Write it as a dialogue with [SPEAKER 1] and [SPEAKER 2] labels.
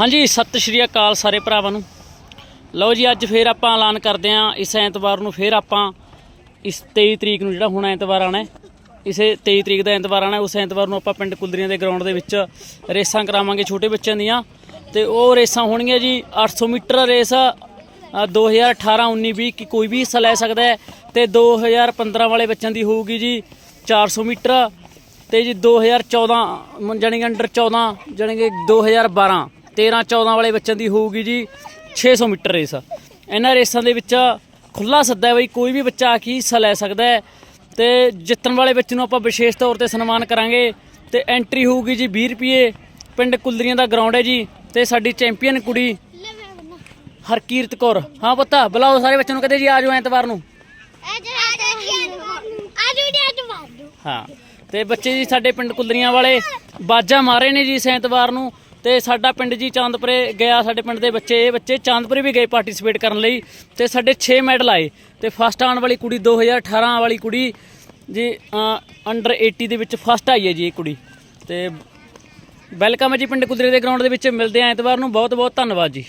[SPEAKER 1] ਹਾਂਜੀ ਸਤਿ ਸ਼੍ਰੀ ਅਕਾਲ ਸਾਰੇ ਭਰਾਵਾਂ ਨੂੰ। ਲਓ ਜੀ ਅੱਜ ਫੇਰ ਆਪਾਂ ਐਲਾਨ ਕਰਦੇ ਆਂ ਇਸ ਐਤਵਾਰ ਨੂੰ ਫੇਰ ਆਪਾਂ ਇਸ 23 ਤਰੀਕ ਨੂੰ ਜਿਹੜਾ ਹੁਣ ਐਤਵਾਰ ਆਣਾ ਇਸੇ 23 ਤਰੀਕ ਦਾ ਐਤਵਾਰ ਆਣਾ ਉਸ ਐਤਵਾਰ ਨੂੰ ਆਪਾਂ ਪਿੰਡ ਕੁਲਦਰੀਆਂ ਦੇ ਗਰਾਊਂਡ ਦੇ ਵਿੱਚ ਰੇਸਾਂ ਕਰਾਵਾਂਗੇ ਛੋਟੇ ਬੱਚਿਆਂ ਦੀਆਂ। ਤੇ ਉਹ ਰੇਸਾਂ ਹੋਣਗੀਆਂ ਜੀ 800 ਮੀਟਰ ਰੇਸ ਅ, 2018 19 20 ਕੀ ਕੋਈ ਵੀ ਹਿੱਸਾ ਲੈ ਸਕਦਾ ਹੈ। ਤੇ 2015 ਵਾਲੇ ਬੱਚਿਆਂ ਦੀ ਹੋਊਗੀ ਜੀ 400 ਮੀਟਰ। ਤੇ ਜੀ 2014 ਮ- ਜਾਣੀ ਕਿ ਅੰਡਰ 14 ਜਾਣੀ ਕਿ 2012 13 14 ਵਾਲੇ ਬੱਚਿਆਂ ਦੀ ਹੋਊਗੀ ਜੀ 600 ਮੀਟਰ ਰੇਸ। ਇਹਨਾਂ ਰੇਸਾਂ ਦੇ ਵਿੱਚ ਖੁੱਲਾ ਸੱਦਾ ਹੈ ਬਈ ਕੋਈ ਵੀ ਬੱਚਾ ਆ ਕੇ ਹਿੱਸਾ ਲੈ ਸਕਦਾ ਹੈ ਤੇ ਜਿੱਤਣ ਵਾਲੇ ਬੱਚੇ ਨੂੰ ਆਪਾਂ ਵਿਸ਼ੇਸ਼ ਤੌਰ ਤੇ ਸਨਮਾਨ ਕਰਾਂਗੇ ਤੇ ਐਂਟਰੀ ਹੋਊਗੀ ਜੀ 20 ਰੁਪਏ। ਪਿੰਡ ਕੁਲਦਰੀਆਂ ਦਾ ਗਰਾਊਂਡ ਹੈ ਜੀ ਤੇ ਸਾਡੀ ਚੈਂਪੀਅਨ ਕੁੜੀ ਹਰਕੀਰਤ ਕੌਰ। ਹਾਂ ਪੁੱਤਾ ਬੁਲਾਓ ਸਾਰੇ ਬੱਚਿਆਂ ਨੂੰ ਕਹਦੇ ਜੀ ਆਜੋ ਐਤਵਾਰ ਨੂੰ। ਹਾਂ ਤੇ ਬੱਚੇ ਜੀ ਸਾਡੇ ਪਿੰਡ ਕੁਲਰੀਆਂ ਵਾਲੇ ਬਾਜਾ ਮਾਰੇ ਨੇ ਜੀ ਇਸ ਐਤਵਾਰ ਨੂੰ। ਤੇ ਸਾਡਾ ਪਿੰਡ ਜੀ ਚਾਂਦਪੁਰੇ ਗਿਆ, ਸਾਡੇ ਪਿੰਡ ਦੇ ਬੱਚੇ, ਇਹ ਬੱਚੇ ਚਾਂਦਪੁਰੇ ਵੀ ਗਏ ਪਾਰਟਿਸਿਪੇਟ ਕਰਨ ਲਈ ਤੇ ਸਾਡੇ 6 ਮੈਡਲ ਆਏ ਤੇ ਫਸਟ ਆਉਣ ਵਾਲੀ ਕੁੜੀ 2018 ਵਾਲੀ ਕੁੜੀ ਜੀ ਅੰਡਰ 80 ਦੇ ਵਿੱਚ ਫਸਟ ਆਈ ਹੈ ਜੀ ਇਹ ਕੁੜੀ। ਤੇ ਵੈਲਕਮ ਹੈ ਜੀ ਪਿੰਡ ਕੁਲਰੀ ਦੇ ਗਰਾਊਂਡ ਦੇ ਵਿੱਚ, ਮਿਲਦੇ ਆ ਐਤਵਾਰ ਨੂੰ ਬਹੁਤ ਬਹੁਤ ਧੰਨਵਾਦ ਜੀ।